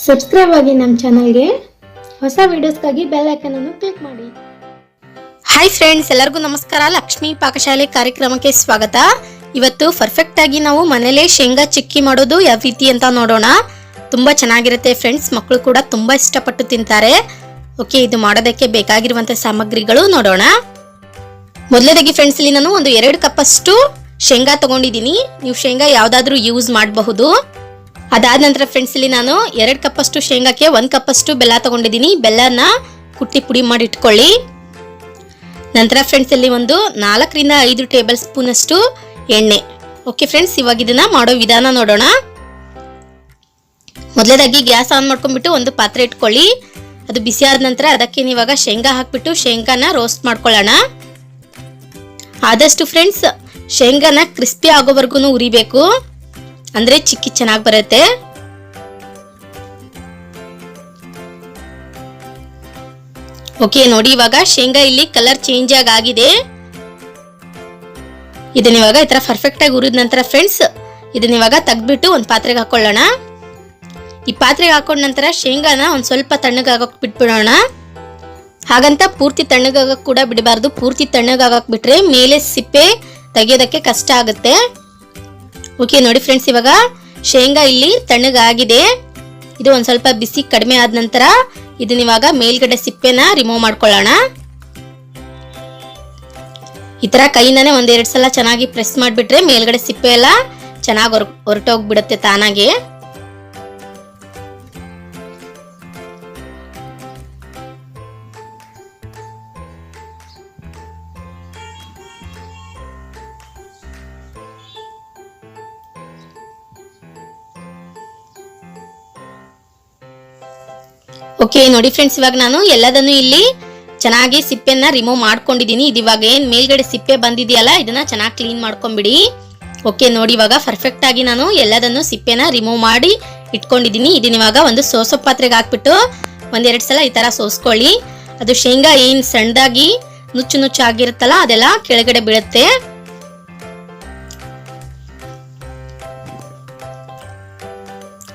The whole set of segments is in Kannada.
ಸಬ್ಸ್ಕ್ರೈಬ್ ಆಗಿ ನಮ್ಮ ಚಾನಲ್ಗೆ ಹೊಸ ವಿಡಿಯೋಸ್ಗಾಗಿ ಬೆಲ್ ಐಕನ್ ಅನ್ನು ಕ್ಲಿಕ್ ಮಾಡಿ. ಹಾಯ್ ಫ್ರೆಂಡ್ಸ್ ಎಲ್ಲರಿಗೂ ನಮಸ್ಕಾರ. ಲಕ್ಷ್ಮೀ ಪಾಕಶಾಲೆ ಕಾರ್ಯಕ್ರಮಕ್ಕೆ ಸ್ವಾಗತ. ಇವತ್ತು ಪರ್ಫೆಕ್ಟ್ ಆಗಿ ನಾವು ಮನೇಲೆ ಶೇಂಗಾ ಚಿಕ್ಕಿ ಮಾಡೋದು ಯಾವ ರೀತಿ ಅಂತ ನೋಡೋಣ. ತುಂಬಾ ಚೆನ್ನಾಗಿರುತ್ತೆ ಫ್ರೆಂಡ್ಸ್ ಮಕ್ಕಳು ಕೂಡ ತುಂಬಾ ಇಷ್ಟಪಟ್ಟು ತಿಂತಾರೆ. ಓಕೆ ಇದು ಮಾಡೋದಕ್ಕೆ ಬೇಕಾಗಿರುವಂತ ಸಾಮಗ್ರಿಗಳು ನೋಡೋಣ. ಮೊದಲನೇದಾಗಿ ಫ್ರೆಂಡ್ಸ್ ಇಲ್ಲಿ ನಾನು ಒಂದು ಎರಡು ಕಪ್ ಅಷ್ಟು ಶೇಂಗಾ ತಗೊಂಡಿದ್ದೀನಿ. ನೀವು ಶೇಂಗಾ ಯಾವ್ದಾದ್ರು ಯೂಸ್ ಮಾಡಬಹುದು. ಅದಾದ ನಂತರ ಫ್ರೆಂಡ್ಸ್ ಇಲ್ಲಿ ನಾನು ಎರಡು ಕಪ್ ಅಷ್ಟು ಶೇಂಗಾಕ್ಕೆ ಒಂದು ಕಪ್ ಅಷ್ಟು ಬೆಲ್ಲ ತಗೊಂಡಿದ್ದೀನಿ. ಬೆಲ್ಲನ ಕುಟ್ಟಿ ಪುಡಿ ಮಾಡಿ ಇಟ್ಕೊಳ್ಳಿ. ನಂತರ ಫ್ರೆಂಡ್ಸ್ ಇಲ್ಲಿ ಒಂದು ನಾಲ್ಕರಿಂದ ಐದು ಟೇಬಲ್ ಸ್ಪೂನ್ ಅಷ್ಟು ಎಣ್ಣೆ. ಓಕೆ ಫ್ರೆಂಡ್ಸ್ ಇವಾಗ ಇದನ್ನ ಮಾಡೋ ವಿಧಾನ ನೋಡೋಣ. ಮೊದಲೇದಾಗಿ ಗ್ಯಾಸ್ ಆನ್ ಮಾಡ್ಕೊಂಡ್ಬಿಟ್ಟು ಒಂದು ಪಾತ್ರೆ ಇಟ್ಕೊಳ್ಳಿ. ಅದು ಬಿಸಿ ಆದ ನಂತರ ಅದಕ್ಕೆ ಇವಾಗ ಶೇಂಗಾ ಹಾಕ್ಬಿಟ್ಟು ಶೇಂಗಾನ ರೋಸ್ಟ್ ಮಾಡ್ಕೊಳ್ಳೋಣ. ಆದಷ್ಟು ಫ್ರೆಂಡ್ಸ್ ಶೇಂಗಾನ ಕ್ರಿಸ್ಪಿ ಆಗೋವರೆಗೂ ಉರಿಬೇಕು. ಅಂದ್ರೆ ಚಿಕ್ಕಿ ಚೆನ್ನಾಗಿ ಬರುತ್ತೆ. ಓಕೆ ನೋಡಿ ಇವಾಗ ಶೇಂಗಾ ಇಲ್ಲಿ ಕಲರ್ ಚೇಂಜ್ ಆಗಿದೆ. ಇದನ್ನ ಇವಾಗ ಈ ತರ ಪರ್ಫೆಕ್ಟ್ ಆಗಿ ಉರಿದ ನಂತರ ಫ್ರೆಂಡ್ಸ್ ಇದನ್ನ ಇವಾಗ ತೆಗ್ದ್ಬಿಟ್ಟು ಒಂದು ಪಾತ್ರೆಗೆ ಹಾಕೊಳ್ಳೋಣ. ಈ ಪಾತ್ರೆಗೆ ಹಾಕೊಂಡ ನಂತರ ಶೇಂಗಾನ ಒಂದು ಸ್ವಲ್ಪ ತಣ್ಣಗಾಗಕ್ ಬಿಟ್ಬಿಡೋಣ. ಹಾಗಂತ ಪೂರ್ತಿ ತಣ್ಣಗಾಗಕ್ ಕೂಡ ಬಿಡಬಾರ್ದು. ಪೂರ್ತಿ ತಣ್ಣಗಾಗಕ್ ಬಿಟ್ರೆ ಮೇಲೆ ಸಿಪ್ಪೆ ತೆಗೆಯೋದಕ್ಕೆ ಕಷ್ಟ ಆಗುತ್ತೆ. ಓಕೆ, ನೋಡಿ ಫ್ರೆಂಡ್ಸ್ ಇವಾಗ ಶೇಂಗಾ ಇಲ್ಲಿ ತಣ್ಣಗಾಗಿದೆ. ಇದು ಒಂದು ಸ್ವಲ್ಪ ಬಿಸಿ ಕಡಿಮೆ ಆದ ನಂತರ ಇದನ್ನ ಇವಾಗ ಮೇಲ್ಗಡೆ ಸಿಪ್ಪೆನ ರಿಮೂವ್ ಮಾಡ್ಕೊಳ್ಳೋಣ. ಈ ತರ ಕೈಯಿಂದಾನೆ ಒಂದೆರಡು ಸಲ ಚೆನ್ನಾಗಿ ಪ್ರೆಸ್ ಮಾಡಿಬಿಟ್ರೆ ಮೇಲ್ಗಡೆ ಸಿಪ್ಪೆ ಎಲ್ಲ ಚೆನ್ನಾಗಿ ಹೊರ ಹೊರಟೋಗ್ಬಿಡುತ್ತೆ ತಾನಾಗೆ. ಓಕೆ ನೋಡಿ ಫ್ರೆಂಡ್ಸ್ ಇವಾಗ ನಾನು ಎಲ್ಲದನ್ನು ಇಲ್ಲಿ ಚೆನ್ನಾಗಿ ಸಿಪ್ಪೆನ ರಿಮೂವ್ ಮಾಡ್ಕೊಂಡಿದ್ದೀನಿ. ಇದು ಇವಾಗ ಏನು ಮೇಲ್ಗಡೆ ಸಿಪ್ಪೆ ಬಂದಿದೆಯಲ್ಲ, ಇದನ್ನ ಚೆನ್ನಾಗಿ ಕ್ಲೀನ್ ಮಾಡ್ಕೊಂಬಿಡಿ. ಓಕೆ ನೋಡಿ ಇವಾಗ ಪರ್ಫೆಕ್ಟ್ ಆಗಿ ನಾನು ಎಲ್ಲದನ್ನು ಸಿಪ್ಪೆನ ರಿಮೂವ್ ಮಾಡಿ ಇಟ್ಕೊಂಡಿದ್ದೀನಿ. ಇದನ್ನ ಇವಾಗ ಒಂದು ಸೋಸೋ ಪಾತ್ರೆಗೆ ಹಾಕ್ಬಿಟ್ಟು ಒಂದೆರಡು ಸಲ ಈ ತರ ಸೋಸ್ಕೊಳ್ಳಿ. ಅದು ಶೇಂಗಾ ಏನ್ ಸಣ್ಣದಾಗಿ ನುಚ್ಚು ನುಚ್ಚು ಆಗಿರುತ್ತಲ್ಲ, ಅದೆಲ್ಲ ಕೆಳಗಡೆ ಬೀಳುತ್ತೆ.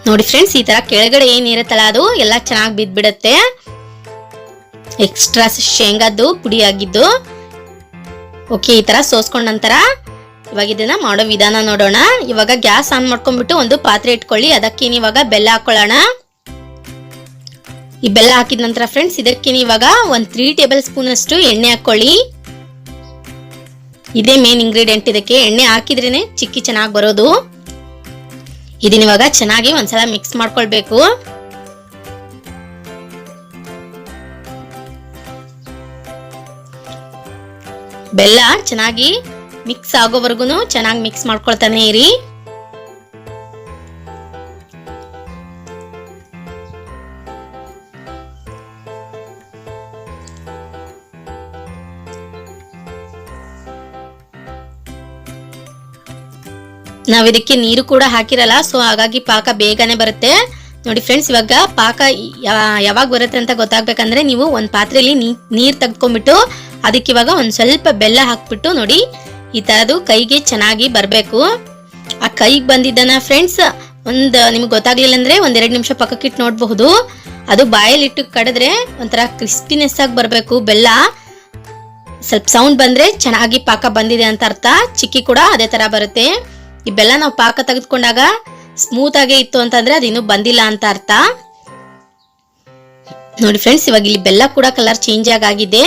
ನೋಡಿ ಫ್ರೆಂಡ್ಸ್ ಈ ತರ ಕೆಳಗಡೆ ಏನಿರುತ್ತಲ್ಲ ಅದು ಎಲ್ಲ ಚೆನ್ನಾಗಿ ಬಿದ್ದ್ಬಿಡತ್ತೆ. ಎಕ್ಸ್ಟ್ರಾ ಶೇಂಗಾದ್ದು ಪುಡಿ ಆಗಿದ್ದು. ಓಕೆ ಈ ತರ ಸೋಸ್ಕೊಂಡ ನಂತರ ಇವಾಗ ಇದನ್ನ ಮಾಡೋ ವಿಧಾನ ನೋಡೋಣ. ಇವಾಗ ಗ್ಯಾಸ್ ಆನ್ ಮಾಡ್ಕೊಂಡ್ಬಿಟ್ಟು ಒಂದು ಪಾತ್ರೆ ಇಟ್ಕೊಳ್ಳಿ ಅದಕ್ಕೆ ಇವಾಗ ಬೆಲ್ಲ ಹಾಕೊಳ್ಳೋಣ. ಈ ಬೆಲ್ಲ ಹಾಕಿದ ನಂತರ ಫ್ರೆಂಡ್ಸ್ ಇದಕ್ಕೆ ಇವಾಗ ಒಂದು ತ್ರೀ ಟೇಬಲ್ ಸ್ಪೂನ್ ಅಷ್ಟು ಎಣ್ಣೆ ಹಾಕೊಳ್ಳಿ. ಇದೇ ಮೇನ್ ಇಂಗ್ರೀಡಿಯೆಂಟ್ ಇದಕ್ಕೆ ಎಣ್ಣೆ ಹಾಕಿದ್ರೇನೆ ಚಿಕ್ಕಿ ಚೆನ್ನಾಗಿ ಬರೋದು. ಇದನ್ನ ಇವಾಗ ಚೆನ್ನಾಗಿ ಒಂದ್ಸಲ ಮಿಕ್ಸ್ ಮಾಡ್ಕೊಳ್ಬೇಕು. ಬೆಲ್ಲ ಚೆನ್ನಾಗಿ ಮಿಕ್ಸ್ ಆಗೋವರೆಗೂ ಚೆನ್ನಾಗಿ ಮಿಕ್ಸ್ ಮಾಡ್ಕೊಳ್ತಾನೆ ಇರಿ. ನಾವ್ ಇದಕ್ಕೆ ನೀರು ಕೂಡ ಹಾಕಿರಲ್ಲ ಸೊ ಹಾಗಾಗಿ ಪಾಕ ಬೇಗನೆ ಬರುತ್ತೆ. ನೋಡಿ ಫ್ರೆಂಡ್ಸ್ ಇವಾಗ ಪಾಕ ಯಾವಾಗ ಬರುತ್ತೆ ಅಂತ ಗೊತ್ತಾಗ್ಬೇಕಂದ್ರೆ ನೀವು ಒಂದು ಪಾತ್ರೆಯಲ್ಲಿ ನೀರು ತೆಗ್ದ್ಕೊಂಡ್ಬಿಟ್ಟು, ಅದಕ್ಕೆ ಇವಾಗ ಒಂದು ಸ್ವಲ್ಪ ಬೆಲ್ಲ ಹಾಕ್ಬಿಟ್ಟು ನೋಡಿ, ಈ ತರದು ಕೈಗೆ ಚೆನ್ನಾಗಿ ಬರಬೇಕು. ಆ ಕೈಗೆ ಬಂದಿದ್ದಾನ ಫ್ರೆಂಡ್ಸ್ ಒಂದು, ನಿಮ್ಗೆ ಗೊತ್ತಾಗ್ಲಿಲ್ಲ ಅಂದ್ರೆ ಒಂದೆರಡು ನಿಮಿಷ ಪಕ್ಕಕ್ಕಿಟ್ಟು ನೋಡಬಹುದು. ಅದು ಬಾಯಲ್ಲಿಟ್ಟು ಕಡಿದ್ರೆ ಒಂಥರ ಕ್ರಿಸ್ಪಿನೆಸ್ ಆಗಿ ಬರ್ಬೇಕು. ಬೆಲ್ಲ ಸ್ವಲ್ಪ ಸೌಂಡ್ ಬಂದ್ರೆ ಚೆನ್ನಾಗಿ ಪಾಕ ಬಂದಿದೆ ಅಂತ ಅರ್ಥ. ಚಿಕ್ಕಿ ಕೂಡ ಅದೇ ತರ ಬರುತ್ತೆ. ಈ ಬೆಲ್ಲ ನಾವು ಪಾಕ ತೆಗೆದುಕೊಂಡಾಗ ಸ್ಮೂತ್ ಆಗೇ ಇತ್ತು ಅಂತಂದ್ರೆ ಅದು ಇನ್ನೂ ಬಂದಿಲ್ಲ ಅಂತ ಅರ್ಥ. ನೋಡಿ ಫ್ರೆಂಡ್ಸ್ ಇವಾಗ ಇಲ್ಲಿ ಬೆಲ್ಲ ಕೂಡ ಕಲರ್ ಚೇಂಜ್ ಆಗಿದೆ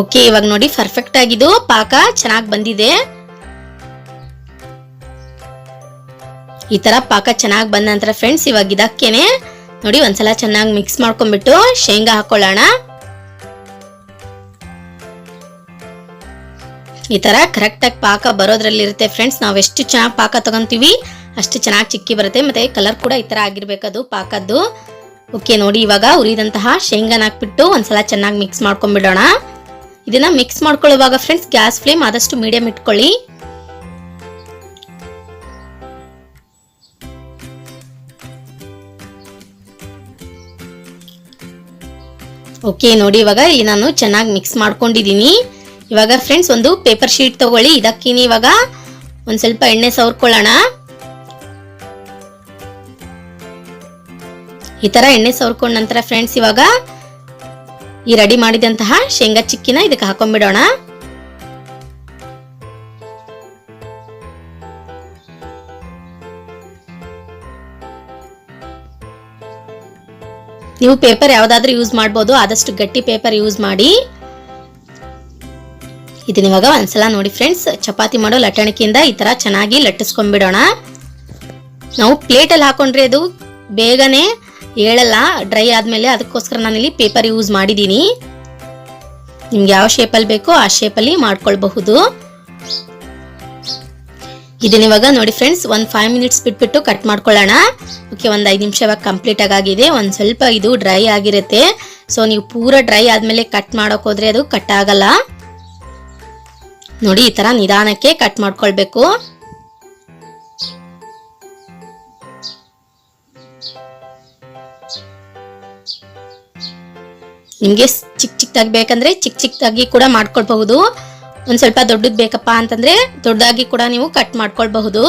ಓಕೆ ಇವಾಗ ನೋಡಿ ಪರ್ಫೆಕ್ಟ್ ಆಗಿದ್ದು ಪಾಕ ಚೆನ್ನಾಗಿ ಬಂದಿದೆ. ಈ ತರ ಪಾಕ ಚೆನ್ನಾಗಿ ಬಂದ ನಂತರ ಫ್ರೆಂಡ್ಸ್ ಇವಾಗ ಇದಕ್ಕೇನೆ ನೋಡಿ ಒಂದ್ಸಲ ಚೆನ್ನಾಗಿ ಮಿಕ್ಸ್ ಮಾಡ್ಕೊಂಡ್ಬಿಟ್ಟು ಶೇಂಗಾ ಹಾಕೊಳ್ಳೋಣ. ಈ ತರ ಕರೆಕ್ಟ್ ಆಗಿ ಪಾಕ ಬರೋದ್ರಲ್ಲಿ ಇರುತ್ತೆ ಫ್ರೆಂಡ್ಸ್ ನಾವು ಎಷ್ಟು ಚೆನ್ನಾಗಿ ಪಾಕ ತಗೊಂತೀವಿ, ಅಷ್ಟು ಚೆನ್ನಾಗಿ ಚಿಕ್ಕಿ ಬರುತ್ತೆ. ಮತ್ತೆ ಕಲರ್ ಕೂಡ ಈ ತರ ಆಗಿರ್ಬೇಕದು ಪಾಕದ್ದು. ಓಕೆ ನೋಡಿ ಇವಾಗ ಉರಿದಂತಹ ಶೇಂಗಾನ ಹಾಕ್ಬಿಟ್ಟು ಒಂದ್ಸಲ ಚೆನ್ನಾಗಿ ಮಿಕ್ಸ್ ಮಾಡ್ಕೊಂಡ್ಬಿಡೋಣ. ಇದನ್ನ ಮಿಕ್ಸ್ ಮಾಡ್ಕೊಳ್ಳುವಾಗ ಫ್ರೆಂಡ್ಸ್ ಗ್ಯಾಸ್ ಫ್ಲೇಮ್ ಆದಷ್ಟು ಮೀಡಿಯಂ ಇಟ್ಕೊಳ್ಳಿ. ಓಕೆ ನೋಡಿ ಇವಾಗ ಇಲ್ಲಿ ನಾನು ಚೆನ್ನಾಗಿ ಮಿಕ್ಸ್ ಮಾಡ್ಕೊಂಡಿದ್ದೀನಿ ಇವಾಗ ಫ್ರೆಂಡ್ಸ್ ಒಂದು ಪೇಪರ್ ಶೀಟ್ ತಗೊಳ್ಳಿ. ಇದಕ್ಕಿನ ಇವಾಗ? ಒಂದ್ ಸ್ವಲ್ಪ ಎಣ್ಣೆ ಸವರ್ಕೊಳ್ಳೋಣ. ಈ ತರ ಎಣ್ಣೆ ಸವರ್ಕೊಂಡ ನಂತರ ಫ್ರೆಂಡ್ಸ್ ಇವಾಗ ಈ ರೆಡಿ ಮಾಡಿದಂತಹ ಶೇಂಗಾ ಚಿಕ್ಕಿನ ಇದಕ್ಕೆ ಹಾಕೊಂಡ್ಬಿಡೋಣ. ನೀವು ಪೇಪರ್ ಯಾವ್ದಾದ್ರೂ ಯೂಸ್ ಮಾಡಬಹುದು ಆದಷ್ಟು ಗಟ್ಟಿ ಪೇಪರ್ ಯೂಸ್ ಮಾಡಿ. ಇದನ್ನ ಇವಾಗ ಒಂದ್ಸಲ ನೋಡಿ ಫ್ರೆಂಡ್ಸ್ ಚಪಾತಿ ಮಾಡೋ ಲಟ್ಟಣಿಕೆಯಿಂದ ಈ ತರ ಚೆನ್ನಾಗಿ ಲಟ್ಟಿಸ್ಕೊಂಡ್ಬಿಡೋಣ. ನಾವು ಪ್ಲೇಟಲ್ಲಿ ಹಾಕೊಂಡ್ರೆ ಅದು ಬೇಗನೆ ಏಳಲ್ಲ ಡ್ರೈ ಆದ್ಮೇಲೆ ಅದಕ್ಕೋಸ್ಕರ ನಾನಿಲ್ಲಿ ಪೇಪರ್ ಯೂಸ್ ಮಾಡಿದ್ದೀನಿ ನಿಮ್ಗೆ ಯಾವ ಶೇಪಲ್ಲಿ ಬೇಕೋ ಆ ಶೇಪಲ್ಲಿ ಮಾಡ್ಕೊಳ್ಬಹುದು. ಇದನ್ನ ಇವಾಗ ನೋಡಿ ಫ್ರೆಂಡ್ಸ್ ಒಂದು ಫೈವ್ ಮಿನಿಟ್ಸ್ ಬಿಟ್ಬಿಟ್ಟು ಕಟ್ ಮಾಡ್ಕೊಳ್ಳೋಣ. ಓಕೆ, ಒಂದು ಐದು ನಿಮಿಷ ಇವಾಗ ಕಂಪ್ಲೀಟ್ ಆಗಿದೆ ಒಂದು ಸ್ವಲ್ಪ ಇದು ಡ್ರೈ ಆಗಿರುತ್ತೆ. ಸೊ ನೀವು ಪೂರ ಡ್ರೈ ಆದ್ಮೇಲೆ ಕಟ್ ಮಾಡೋಕೆ ಹೋದ್ರೆ ಅದು ಕಟ್ ಆಗಲ್ಲ. ನೋಡಿ, ಈ ತರ ನಿಧಾನಕ್ಕೆ ಕಟ್ ಮಾಡ್ಕೊಳ್ಬೇಕು. ನಿಮ್ಗೆ ಚಿಕ್ಕ ಚಿಕ್ಕದಾಗಿ ಬೇಕಂದ್ರೆ ಚಿಕ್ಕ ಚಿಕ್ಕದಾಗಿ ಕೂಡ ಮಾಡ್ಕೊಳ್ಬಹುದು. ಒಂದ್ ಸ್ವಲ್ಪ ದೊಡ್ಡದ್ ಬೇಕಪ್ಪ ಅಂತಂದ್ರೆ ದೊಡ್ಡದಾಗಿ ಕೂಡ ನೀವು ಕಟ್ ಮಾಡ್ಕೊಳ್ಬಹುದು.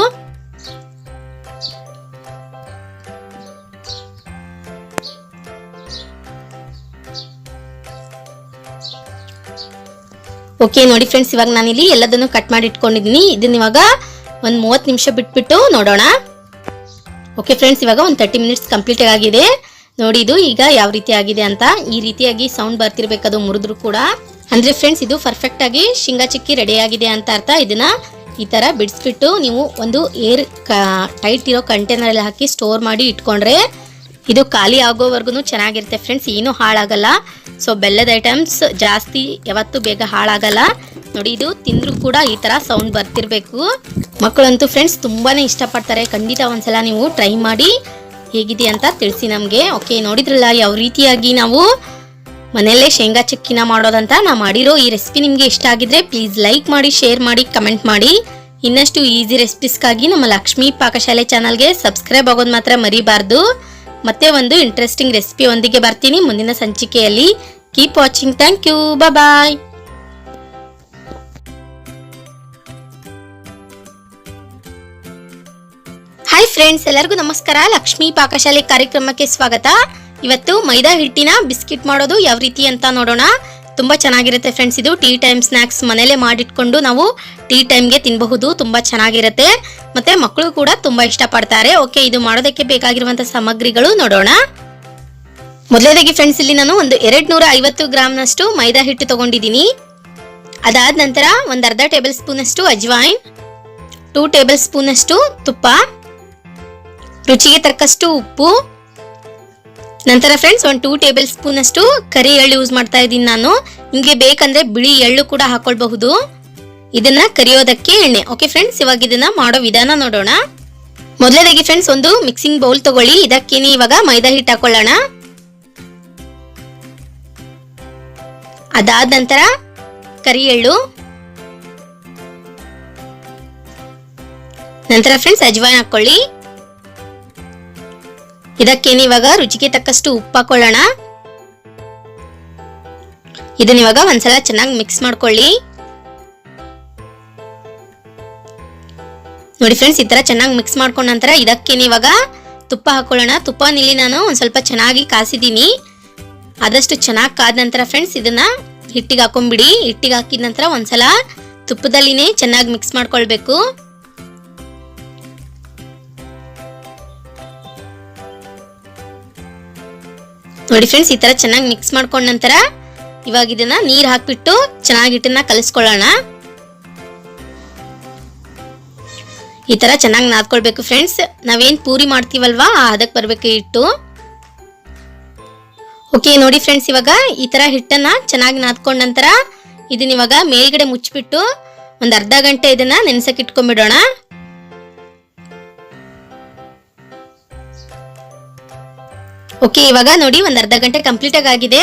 ಓಕೆ ನೋಡಿ ಫ್ರೆಂಡ್ಸ್ ಇವಾಗ ನಾನಿಲ್ಲಿ ಎಲ್ಲದನ್ನು ಕಟ್ ಮಾಡಿ ಇಟ್ಕೊಂಡಿದ್ದೀನಿ. ಇದನ್ನ ಇವಾಗ ಒಂದು ಮೂವತ್ತು ನಿಮಿಷ ಬಿಟ್ಬಿಟ್ಟು ನೋಡೋಣ. ಓಕೆ ಫ್ರೆಂಡ್ಸ್ ಇವಾಗ ಒಂದು ತರ್ಟಿ ಮಿನಿಟ್ಸ್ ಕಂಪ್ಲೀಟ್ ಆಗಿದೆ. ನೋಡಿ, ಇದು ಈಗ ಯಾವ ರೀತಿ ಆಗಿದೆ ಅಂತ. ಈ ರೀತಿಯಾಗಿ ಸೌಂಡ್ ಬರ್ತಿರ್ಬೇಕು, ಅದು ಮುರಿದ್ರು ಕೂಡ. ಅಂದ್ರೆ ಫ್ರೆಂಡ್ಸ್ ಇದು ಪರ್ಫೆಕ್ಟ್ ಆಗಿ ಶೇಂಗಾ ಚಿಕ್ಕಿ ರೆಡಿ ಆಗಿದೆ ಅಂತ ಅರ್ಥ. ಇದನ್ನ ಈ ತರ ಬಿಡಿಸ್ಬಿಟ್ಟು ನೀವು ಒಂದು ಏರ್ ಟೈಟ್ ಇರೋ ಕಂಟೈನರ್ ಅಲ್ಲಿ ಹಾಕಿ ಸ್ಟೋರ್ ಮಾಡಿ ಇಟ್ಕೊಂಡ್ರೆ ಇದು ಖಾಲಿ ಆಗೋವರೆಗೂ ಚೆನ್ನಾಗಿರುತ್ತೆ ಫ್ರೆಂಡ್ಸ್ ಏನು ಹಾಳಾಗಲ್ಲ. ಸೊ ಬೆಲ್ಲದ ಐಟಮ್ಸ್ ಜಾಸ್ತಿ ಯಾವತ್ತೂ ಬೇಗ ಹಾಳಾಗಲ್ಲ. ನೋಡಿ, ಇದು ತಿಂದ್ರು ಕೂಡ ಈ ತರ ಸೌಂಡ್ ಬರ್ತಿರ್ಬೇಕು. ಮಕ್ಕಳಂತೂ ಫ್ರೆಂಡ್ಸ್ ತುಂಬಾನೇ ಇಷ್ಟಪಡ್ತಾರೆ. ಖಂಡಿತ ಒಂದ್ಸಲ ನೀವು ಟ್ರೈ ಮಾಡಿ ಹೇಗಿದೆ ಅಂತ ತಿಳಿಸಿ ನಮಗೆ. ಓಕೆ ನೋಡಿದ್ರಲ್ಲ ಯಾವ ರೀತಿಯಾಗಿ ನಾವು ಮನೆಯಲ್ಲೇ ಶೇಂಗಾ ಚಕ್ಕಿನ ಮಾಡೋದಂತ ನಾ ಮಾಡಿರೋ ಈ ರೆಸಿಪಿ ನಿಮಗೆ ಇಷ್ಟ ಆಗಿದ್ರೆ ಪ್ಲೀಸ್ ಲೈಕ್ ಮಾಡಿ ಶೇರ್ ಮಾಡಿ ಕಮೆಂಟ್ ಮಾಡಿ. ಇನ್ನಷ್ಟು ಈಸಿ ರೆಸಿಪೀಸ್ಗಾಗಿ ನಮ್ಮ ಲಕ್ಷ್ಮೀ ಪಾಕಶಾಲೆ ಚಾನಲ್ಗೆ ಸಬ್ಸ್ಕ್ರೈಬ್ ಆಗೋದು ಮಾತ್ರ ಮರಿಬಾರ್ದು. ಮತ್ತೆ ಒಂದು ಇಂಟ್ರೆಸ್ಟಿಂಗ್ ರೆಸಿಪಿ ಒಂದಿಗೆ ಬರ್ತೀನಿ ಮುಂದಿನ ಸಂಚಿಕೆಯಲ್ಲಿ. Keep watching thank you bye hi friends ಎಲ್ಲರಿಗೂ ನಮಸ್ಕಾರ. ಲಕ್ಷ್ಮಿ ಪಾಕಶಾಲೆ ಕಾರ್ಯಕ್ರಮಕ್ಕೆ ಸ್ವಾಗತ. ಇವತ್ತು ಮೈದಾ ಹಿಟ್ಟಿನ ಬಿಸ್ಕಿಟ್ ಮಾಡೋದು ಯಾವ ರೀತಿ ಅಂತ ನೋಡೋಣ. ತುಂಬಾ ಚೆನ್ನಾಗಿರುತ್ತೆ ಫ್ರೆಂಡ್ಸ್ ಇದು ಟೀ ಟೈಮ್ ಸ್ನಾಕ್ಸ್ ಮನೇಲೆ ಮಾಡಿಟ್ಕೊಂಡು ನಾವು ಟೀ ಟೈಮ್ಗೆ ತಿನ್ನಬಹುದು ತುಂಬಾ ಚೆನ್ನಾಗಿರುತ್ತೆ. ಮತ್ತೆ ಮಕ್ಕಳು ಕೂಡ ತುಂಬಾ ಇಷ್ಟಪಡ್ತಾರೆ. ಓಕೆ ಇದು ಮಾಡೋದಕ್ಕೆ ಬೇಕಾಗಿರುವಂಥ ಸಾಮಗ್ರಿಗಳು ನೋಡೋಣ. ಮೊದಲನೇದಾಗಿ ಫ್ರೆಂಡ್ಸ್ ಇಲ್ಲಿ ನಾನು ಒಂದು ಎರಡು ನೂರ ಐವತ್ತು ಗ್ರಾಮ್ನಷ್ಟು ಮೈದಾ ಹಿಟ್ಟು ತಗೊಂಡಿದ್ದೀನಿ. ಅದಾದ ನಂತರ ಒಂದು ಅರ್ಧ ಟೇಬಲ್ ಸ್ಪೂನ್ ಅಷ್ಟು ಅಜ್ವಾಯಿನ್ ಟೂ ಟೇಬಲ್ ಸ್ಪೂನ್ ಅಷ್ಟು ತುಪ್ಪ, ರುಚಿಗೆ ತಕ್ಕಷ್ಟು ಉಪ್ಪು ನಂತರ ಫ್ರೆಂಡ್ಸ್ ಒಂದು ಟೂ ಟೇಬಲ್ ಸ್ಪೂನ್ ಅಷ್ಟು ಕರಿ ಎಳ್ಳು ಯೂಸ್ ಮಾಡ್ತಾ ಇದ್ದೀನಿ ನಾನು. ನಿಮಗೆ ಬೇಕಂದ್ರೆ ಬಿಳಿ ಎಳ್ಳು ಕೂಡ ಹಾಕೊಳ್ಬಹುದು. ಇದನ್ನ ಕರಿಯೋದಕ್ಕೆ ಎಣ್ಣೆ. ಓಕೆ ಫ್ರೆಂಡ್ಸ್ ಇವಾಗ ಇದನ್ನ ಮಾಡೋ ವಿಧಾನ ನೋಡೋಣ. ಮೊದಲನೇದಾಗಿ ಫ್ರೆಂಡ್ಸ್ ಒಂದು ಮಿಕ್ಸಿಂಗ್ ಬೌಲ್ ತಗೊಳ್ಳಿ. ಇದಕ್ಕೇನೆ ಇವಾಗ ಮೈದಾ ಹಿಟ್ಟು ಹಾಕೊಳ್ಳೋಣ. ಅದಾದ ನಂತರ ಕರಿ ಎಳ್ಳು. ನಂತರ ಫ್ರೆಂಡ್ಸ್ ಅಜ್ವಾನ್ ಹಾಕೊಳ್ಳಿ. ಇದಕ್ಕೇನು ಇವಾಗ? ರುಚಿಗೆ ತಕ್ಕಷ್ಟು ಉಪ್ಪು ಹಾಕೊಳ್ಳೋಣ. ಇದನ್ನ ಇವಾಗ ಒಂದ್ಸಲ ಚೆನ್ನಾಗಿ ಮಿಕ್ಸ್ ಮಾಡ್ಕೊಳ್ಳಿ. ನೋಡಿ ಫ್ರೆಂಡ್ಸ್ ಈ ತರ ಚೆನ್ನಾಗಿ ಮಿಕ್ಸ್ ಮಾಡ್ಕೊಂಡ ನಂತರ ಇದಕ್ಕೇನು ಇವಾಗ? ತುಪ್ಪ ಹಾಕೊಳ್ಳೋಣ. ತುಪ್ಪ ಇಲ್ಲಿ ನಾನು ಒಂದ್ ಸ್ವಲ್ಪ ಚೆನ್ನಾಗಿ ಕಾಸಿದ್ದೀನಿ. ಆದಷ್ಟು ಚೆನ್ನಾಗಿ ಕಾದ ನಂತರ ಫ್ರೆಂಡ್ಸ್ ಇದನ್ನ ಹಿಟ್ಟಿಗೆ ಹಾಕೊಂಡ್ಬಿಡಿ. ಹಿಟ್ಟಿಗೆ ಹಾಕಿದ ನಂತರ ಒಂದ್ಸಲ ತುಪ್ಪದಲ್ಲಿನೇ ಚೆನ್ನಾಗಿ ಮಿಕ್ಸ್ ಮಾಡ್ಕೊಳ್ಬೇಕು. ನೋಡಿ ಫ್ರೆಂಡ್ಸ್ ಈ ತರ ಚೆನ್ನಾಗಿ ಮಿಕ್ಸ್ ಮಾಡ್ಕೊಂಡ ನಂತರ ಇವಾಗ ಇದನ್ನ ನೀರ್ ಹಾಕ್ಬಿಟ್ಟು ಚೆನ್ನಾಗಿ ಹಿಟ್ಟನ್ನ ಕಲಿಸ್ಕೊಳ್ಳೋಣ. ಈ ತರ ಚೆನ್ನಾಗಿ ನಾದ್ಕೊಳ್ಬೇಕು ಫ್ರೆಂಡ್ಸ್ ನಾವೇನ್ ಪೂರಿ ಮಾಡ್ತೀವಲ್ವಾ ಅದಕ್ಕೆ ಬರಬೇಕು ಹಿಟ್ಟು. ಓಕೆ ನೋಡಿ ಫ್ರೆಂಡ್ಸ್ ಇವಾಗ ಈ ತರ ಹಿಟ್ಟನ್ನ ಚೆನ್ನಾಗಿ ನಾದ್ಕೊಂಡ ನಂತರ ಇದನ್ನ ಇವಾಗ ಮೇಲ್ಗಡೆ ಮುಚ್ಚಿಬಿಟ್ಟು ಒಂದು ಅರ್ಧ ಗಂಟೆ ಇದನ್ನ ನೆನ್ಸಕ್ ಇಟ್ಕೊಂಡ್ಬಿಡೋಣ. ಓಕೆ, ಇವಾಗ ನೋಡಿ ಒಂದ್ ಅರ್ಧ ಗಂಟೆ ಕಂಪ್ಲೀಟ್ ಆಗಿದೆ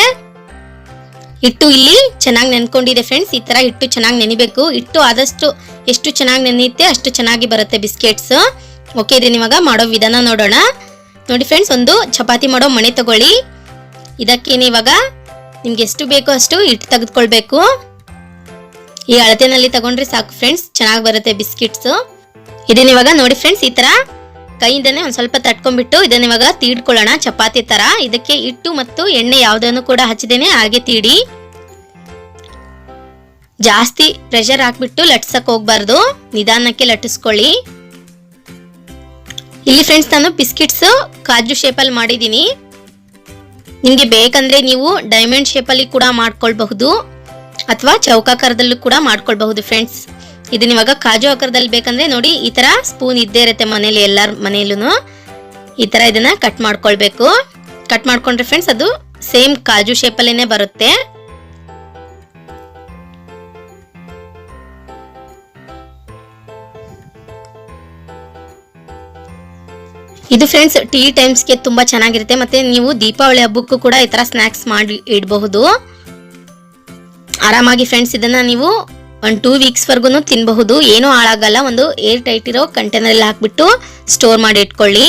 ಹಿಟ್ಟು ಇಲ್ಲಿ ಚೆನ್ನಾಗಿ ನೆನ್ಕೊಂಡಿದೆ ಫ್ರೆಂಡ್ಸ್ ಈ ತರ ಹಿಟ್ಟು ಚೆನ್ನಾಗಿ ನೆನಿಬೇಕು. ಹಿಟ್ಟು ಆದಷ್ಟು ಎಷ್ಟು ಚೆನ್ನಾಗಿ ನೆನೆಯುತ್ತೆ ಅಷ್ಟು ಚೆನ್ನಾಗಿ ಬರುತ್ತೆ ಬಿಸ್ಕೆಟ್ಸ್ ಓಕೆ, ಇದನ್ನ ಇವಾಗ ಮಾಡೋ ವಿಧಾನ ನೋಡೋಣ. ನೋಡಿ ಫ್ರೆಂಡ್ಸ್ ಒಂದು ಚಪಾತಿ ಮಾಡೋ ಮಣೆ ತಗೊಳ್ಳಿ. ಇದಕ್ಕೇನು ಇವಾಗ ನಿಮ್ಗೆ ಎಷ್ಟು ಬೇಕೋ ಅಷ್ಟು ಹಿಟ್ಟು ತೆಗೆದುಕೊಳ್ಬೇಕು. ಈ ಅಳತೆನಲ್ಲಿ ತಗೊಂಡ್ರೆ ಸಾಕು ಫ್ರೆಂಡ್ಸ್ ಚೆನ್ನಾಗಿ ಬರುತ್ತೆ ಬಿಸ್ಕಿಟ್ಸ್ ಇದನ್ನ ಇವಾಗ ನೋಡಿ ಫ್ರೆಂಡ್ಸ್ ಈ ತರ ಕೈಯಿಂದನೇ ಒಂದು ಸ್ವಲ್ಪ ತಟ್ಕೊಂಡ್ಬಿಟ್ಟು ಇದನ್ನ ಇವಾಗ ತೀಡ್ಕೊಳ್ಳೋಣ. ಚಪಾತಿ ತರ. ಇದಕ್ಕೆ ಹಿಟ್ಟು ಮತ್ತು ಎಣ್ಣೆ ಯಾವುದನ್ನು ಕೂಡ ಹಚ್ಚದೇನೆ ಹಾಗೆ ತೀಡಿ. ಜಾಸ್ತಿ ಪ್ರೆಷರ್ ಹಾಕ್ಬಿಟ್ಟು ಲಟ್ಸಕ್ ಹೋಗ್ಬಾರ್ದು. ನಿಧಾನಕ್ಕೆ ಲಟ್ಟಿಸ್ಕೊಳ್ಳಿ. ಇಲ್ಲಿ ಫ್ರೆಂಡ್ಸ್ ನಾನು ಬಿಸ್ಕಿಟ್ಸ್ ಕಾಜು ಶೇಪಲ್ಲಿ ಮಾಡಿದ್ದೀನಿ. ನಿಮಗೆ ಬೇಕಂದ್ರೆ ನೀವು ಡೈಮಂಡ್ ಶೇಪಲ್ಲಿ ಕೂಡ ಮಾಡ್ಕೊಳ್ಬಹುದು. ಅಥವಾ ಚೌಕಾಕಾರದಲ್ಲೂ ಕೂಡ ಮಾಡ್ಕೊಳ್ಬಹುದು ಫ್ರೆಂಡ್ಸ್ ಇದನ್ನ ಇವಾಗ ಕಾಜು ಆಕಾರದಲ್ಲಿ ಬೇಕಂದ್ರೆ ನೋಡಿ, ಈ ತರ ಸ್ಪೂನ್ ಇದ್ದೇ ಇರುತ್ತೆ ಮನೇಲಿ ಎಲ್ಲರ ಮನೆಯಲ್ಲೂ ಈ ತರ ಇದನ್ನ ಕಟ್ ಮಾಡ್ಕೊಳ್ಬೇಕು. ಕಟ್ ಮಾಡ್ಕೊಂಡ್ರೆ ಫ್ರೆಂಡ್ಸ್ ಅದು ಸೇಮ್ ಕಾಜು ಶೇಪಲ್ಲೇನೆ ಬರುತ್ತೆ. ಇದು ಫ್ರೆಂಡ್ಸ್ ಟೀ ಟೈಮ್ಸ್ಗೆ ತುಂಬಾ ಚೆನ್ನಾಗಿರುತ್ತೆ. ಮತ್ತೆ ನೀವು ದೀಪಾವಳಿ ಹಬ್ಬಕ್ಕೂ ಕೂಡ ಈ ತರ ಸ್ನಾಕ್ಸ್ ಮಾಡಿ ಇಡಬಹುದು. ಆರಾಮಾಗಿ ಫ್ರೆಂಡ್ಸ್ ಇದನ್ನ ನೀವು ಒಂದು ಟೂ ವೀಕ್ಸ್ವರೆಗೂ ತಿನ್ನಬಹುದು ಏನೂ ಹಾಳಾಗಲ್ಲ. ಒಂದು ಏರ್ ಟೈಟ್ ಇರೋ ಕಂಟೈನರ್ ಅಲ್ಲಿ ಹಾಕ್ಬಿಟ್ಟು ಸ್ಟೋರ್ ಮಾಡಿ ಇಟ್ಕೊಳ್ಳಿ.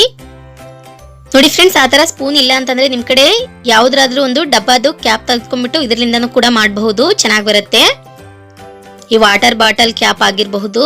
ನೋಡಿ ಫ್ರೆಂಡ್ಸ್ ಆ ತರ ಸ್ಪೂನ್ ಇಲ್ಲ ಅಂತಂದ್ರೆ ನಿಮ್ಮ ಕಡೆ ಯಾವುದಾದ್ರೂ ಒಂದು ಡಬ್ಬದು ಕ್ಯಾಪ್ ತೆಗೆದುಕೊಂಡ್ಬಿಟ್ಟು ಇದರಿಂದನೂ ಕೂಡ ಮಾಡಬಹುದು. ಚೆನ್ನಾಗಿ ಬರುತ್ತೆ. ಈ ವಾಟರ್ ಬಾಟಲ್ ಕ್ಯಾಪ್ ಆಗಿರಬಹುದು.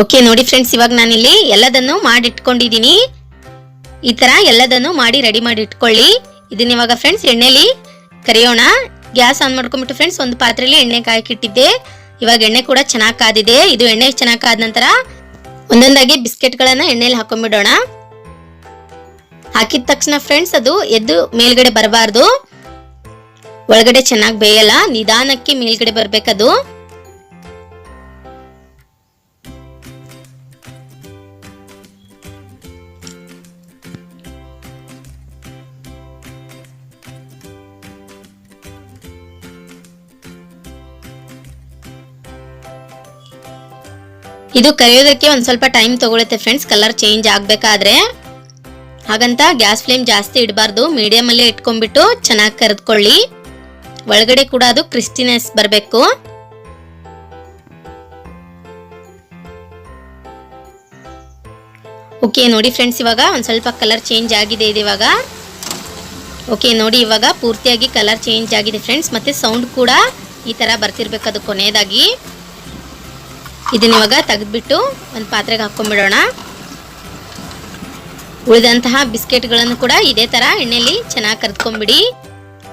ಓಕೆ ನೋಡಿ ಫ್ರೆಂಡ್ಸ್ ಇವಾಗ ನಾನಿಲ್ಲಿ ಎಲ್ಲದನ್ನು ಮಾಡಿ ಇಟ್ಕೊಂಡಿದ್ದೀನಿ ಈ ತರ ಎಲ್ಲದನ್ನು ಮಾಡಿ ರೆಡಿ ಮಾಡಿ ಇಟ್ಕೊಳ್ಳಿ. ಇದನ್ನ ಇವಾಗ ಫ್ರೆಂಡ್ಸ್ ಎಣ್ಣೆಲಿ ಕರಿಯೋಣ. ಗ್ಯಾಸ್ ಆನ್ ಮಾಡ್ಕೊಂಡ್ಬಿಟ್ಟು ಫ್ರೆಂಡ್ಸ್ ಒಂದು ಪಾತ್ರೆಯಲ್ಲಿ ಎಣ್ಣೆ ಕಾಯಕ್ಕಿಟ್ಟಿದ್ದೆ ಇವಾಗ ಎಣ್ಣೆ ಕೂಡ ಚೆನ್ನಾಗಿ ಕಾದಿದೆ. ಇದು ಎಣ್ಣೆ ಚೆನ್ನಾಗಿ ಕಾದ ನಂತರ ಒಂದೊಂದಾಗಿ ಬಿಸ್ಕೆಟ್ಗಳನ್ನು ಎಣ್ಣೆಲಿ ಹಾಕೊಂಡ್ಬಿಡೋಣ. ಹಾಕಿದ ತಕ್ಷಣ ಫ್ರೆಂಡ್ಸ್ ಅದು ಎದ್ದು ಮೇಲ್ಗಡೆ ಬರಬಾರ್ದು. ಒಳಗಡೆ ಚೆನ್ನಾಗಿ ಬೇಯಲ್ಲ. ನಿಧಾನಕ್ಕೆ ಮೇಲ್ಗಡೆ ಬರ್ಬೇಕದು. ಇದು ಕರಿಯೋದಕ್ಕೆ ಒಂದ್ ಸ್ವಲ್ಪ ಟೈಮ್ ತಗೊಳುತ್ತೆ ಫ್ರೆಂಡ್ಸ್ ಕಲರ್ ಚೇಂಜ್ ಆಗ್ಬೇಕಾದ್ರೆ ಹಾಗಂತ ಗ್ಯಾಸ್ ಫ್ಲೇಮ್ ಜಾಸ್ತಿ ಇಡಬಾರ್ದು. ಮೀಡಿಯಂ ಅಲ್ಲೇ ಇಟ್ಕೊಂಡ್ಬಿಟ್ಟು ಚೆನ್ನಾಗಿ ಕರೆದ್ಕೊಳ್ಳಿ. ಒಳಗಡೆ ಕೂಡ ಅದು ಕ್ರಿಸ್ಟಿನೆಸ್ ಬರಬೇಕು. ಓಕೆ ನೋಡಿ ಫ್ರೆಂಡ್ಸ್ ಇವಾಗ ಒಂದ್ ಸ್ವಲ್ಪ ಕಲರ್ ಚೇಂಜ್ ಆಗಿದೆ ಇದು ಇವಾಗ. ಓಕೆ ನೋಡಿ ಇವಾಗ ಪೂರ್ತಿಯಾಗಿ ಕಲರ್ ಚೇಂಜ್ ಆಗಿದೆ ಫ್ರೆಂಡ್ಸ್ ಮತ್ತೆ ಸೌಂಡ್ ಕೂಡ ಈ ತರ ಬರ್ತಿರ್ಬೇಕು ಅದು ಕೊನೆಯದಾಗಿ. ಇದನ್ನ ಇವಾಗ ತೆಗೆದ್ಬಿಟ್ಟು ಒಂದು ಪಾತ್ರೆಗೆ ಹಾಕೊಂಡ್ಬಿಡೋಣ ಉಳಿದಂತಹ ಬಿಸ್ಕೆಟ್ಗಳನ್ನು ಕೂಡ ಇದೇ ತರ ಎಣ್ಣೆಲಿ ಚೆನ್ನಾಗಿ ಕರ್ದ್ಕೊಂಡ್ಬಿಡಿ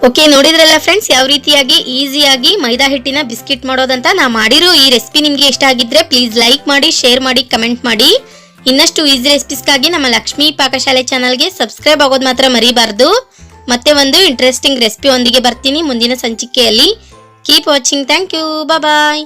ಓಕೆ ನೋಡಿದ್ರಲ್ಲ ಫ್ರೆಂಡ್ಸ್ ಯಾವ ರೀತಿಯಾಗಿ ಈಸಿಯಾಗಿ ಮೈದಾ ಹಿಟ್ಟಿನ ಬಿಸ್ಕೆಟ್ ಮಾಡೋದಂತ ನಾ ಮಾಡಿರೋ ಈ ರೆಸಿಪಿ ನಿಮ್ಗೆ ಇಷ್ಟ ಆಗಿದ್ರೆ ಪ್ಲೀಸ್ ಲೈಕ್ ಮಾಡಿ ಶೇರ್ ಮಾಡಿ ಕಮೆಂಟ್ ಮಾಡಿ. ಇನ್ನಷ್ಟು ಈಸಿ ರೆಸಿಪೀಸ್ಗಾಗಿ ನಮ್ಮ ಲಕ್ಷ್ಮೀ ಪಾಕಶಾಲೆ ಚಾನಲ್ಗೆ ಸಬ್ಸ್ಕ್ರೈಬ್ ಆಗೋದು ಮಾತ್ರ ಮರಿಬಾರ್ದು. ಮತ್ತೆ ಒಂದು ಇಂಟ್ರೆಸ್ಟಿಂಗ್ ರೆಸಿಪಿ ಒಂದಿಗೆ ಬರ್ತೀನಿ ಮುಂದಿನ ಸಂಚಿಕೆಯಲ್ಲಿ. Keep watching thank you bye